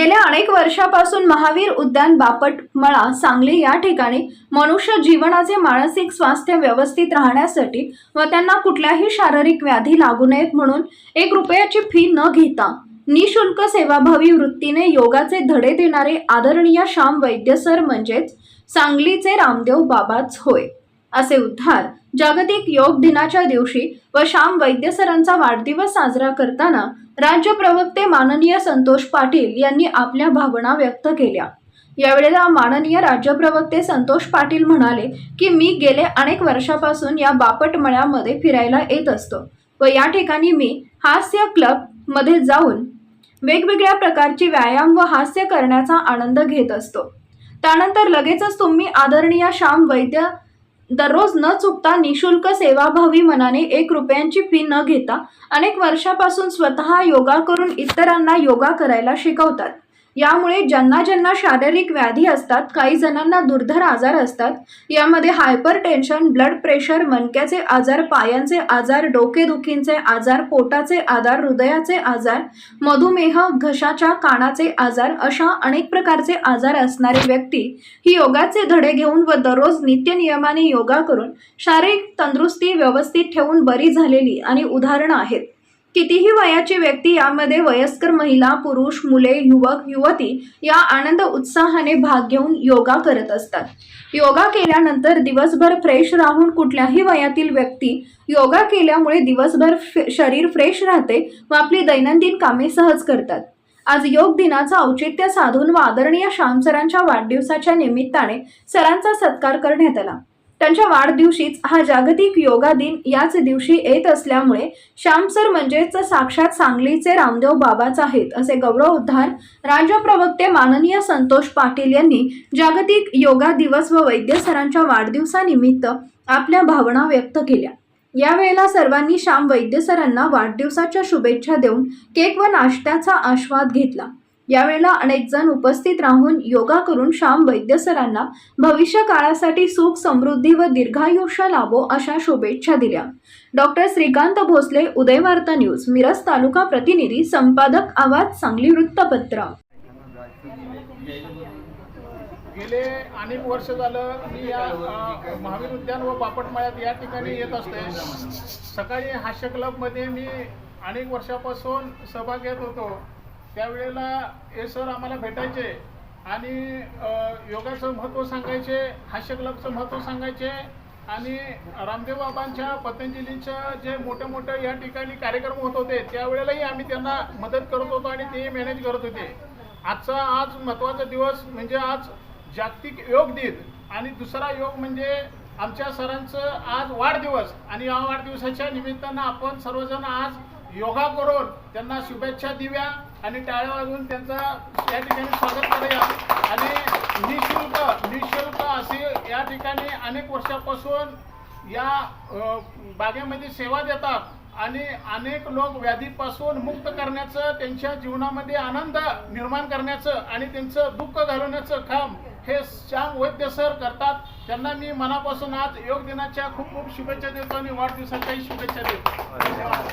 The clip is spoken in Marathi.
गेल्या अनेक वर्षापासून महावीर उद्यान बापट मळा सांगली या ठिकाणी मनुष्य जीवनाचे मानसिक स्वास्थ्य व्यवस्थित राहण्यासाठी व त्यांना कुठल्याही शारीरिक व्याधी लागू नयेत म्हणून एक रुपयाची फी न घेता निशुल्क सेवाभावी वृत्तीने योगाचे धडे देणारे आदरणीय श्याम वैद्य सर म्हणजेच सांगलीचे रामदेव बाबाच होय. असे उद्धार जागतिक योग दिनाच्या दिवशी व श्याम वैद्य सरांचा वाढदिवस साजरा करताना राज्य प्रवक्ते माननीय संतोष पाटील यांनी आपल्या भावना व्यक्त केल्या. यावेळेला माननीय राज्य प्रवक्ते संतोष पाटील म्हणाले की मी गेले अनेक वर्षापासून या बापट मळ्यामध्ये फिरायला येत असतो व या ठिकाणी मी हास्य क्लबमध्ये जाऊन वेगवेगळ्या प्रकारची व्यायाम व हास्य करण्याचा आनंद घेत असतो. त्यानंतर लगेचच तुम्ही आदरणीय श्याम वैद्य दररोज न चुकता निशुल्क सेवाभावी मनाने एक रुपयांची फी न घेता अनेक वर्षापासून स्वतः योगा करून इतरांना योगा करायला शिकवतात. यामुळे ज्यांना ज्यांना शारीरिक व्याधी असतात काही जणांना दुर्धर आजार असतात यामध्ये हायपर टेन्शन ब्लड प्रेशर मणक्याचे आजार पायांचे आजार डोकेदुखींचे आजार पोटाचे आजार हृदयाचे आजार मधुमेह घशाच्या कानाचे आजार अशा अनेक प्रकारचे आजार असणारी व्यक्ती ही योगाचे धडे घेऊन व दररोज नित्यनियमाने योगा करून शारीरिक तंदुरुस्ती व्यवस्थित ठेवून बरी झालेली आणि उदाहरणं आहेत. कितीही वयाची व्यक्ती यामध्ये वयस्कर महिला पुरुष मुले युवक युवती या आनंद उत्साहाने भाग घेऊन योगा करत असतात. योगा केल्यानंतर दिवसभर फ्रेश राहून कुठल्याही वयातील व्यक्ती योगा केल्यामुळे दिवसभर शरीर फ्रेश राहते व आपली दैनंदिन कामे सहज करतात. आज योग दिनाचं औचित्य साधून व आदरणीय श्यामसरांच्या वाढदिवसाच्या निमित्ताने सरांचा सत्कार करण्यात आला. त्यांच्या वाढदिवशीच हा जागतिक योगा दिन याच दिवशी येत असल्यामुळे श्याम सर म्हणजेच साक्षात सांगलीचे रामदेव बाबाच आहेत असे गौरव उद्धार राज्य प्रवक्ते माननीय संतोष पाटील यांनी जागतिक योगा दिवस व वैद्य सरांच्या वाढदिवसानिमित्त आपल्या भावना व्यक्त केल्या. यावेळेला सर्वांनी श्याम वैद्य सरांना वाढदिवसाच्या शुभेच्छा देऊन केक व नाश्त्याचा आस्वाद घेतला. यावेळेला अनेक जण उपस्थित राहून योगा करून श्याम वैद्य सरांना भविष्य काळासाठी सुख समृद्धी व दीर्घायुष्य लाभो अशा शुभेच्छा दिल्या. डॉक्टर श्रीकांत भोसले उदयवार्ता न्यूज मिरज तालुका प्रतिनिधी संपादक आवाज सांगली वृत्तपत्र. गेले अनेक वर्ष झालं मी या महावीर उद्यान व बापटमाळ्यात या ठिकाणी येत असते. सकाळी हास्य क्लबमध्ये मी अनेक वर्षापासून सहभाग घेत होतो. त्यावेळेला हे सर आम्हाला भेटायचे आणि योगाचं महत्त्व सांगायचे हास्य क्लबचं महत्त्व सांगायचे आणि रामदेव बाबांच्या पतंजलीचं जे मोठे मोठे या ठिकाणी कार्यक्रम होत होते त्यावेळेलाही आम्ही त्यांना मदत करत होतो आणि ते मॅनेज करत होते. आजचा आज महत्त्वाचा दिवस म्हणजे आज जागतिक योग दिन आणि दुसरा योग म्हणजे आमच्या सरांचं आज वाढदिवस आणि या वाढदिवसाच्या निमित्तानं आपण सर्वजण आज योगा करून त्यांना शुभेच्छा देऊया आणि टाळ्या वाजवून त्यांचा या ठिकाणी स्वागत करूया. आणि निशुल्क निशुल्क असे या ठिकाणी अनेक वर्षापासून या बागेमध्ये सेवा देतात आणि अनेक लोक व्याधीपासून मुक्त करण्याचं त्यांच्या जीवनामध्ये आनंद निर्माण करण्याचं आणि त्यांचं दुःख घालवण्याचं काम हे श्याम वैद्य सर करतात. त्यांना मी मनापासून आज योग दिनाच्या खूप खूप शुभेच्छा देतो आणि वाढदिवसाच्याही शुभेच्छा देतो. धन्यवाद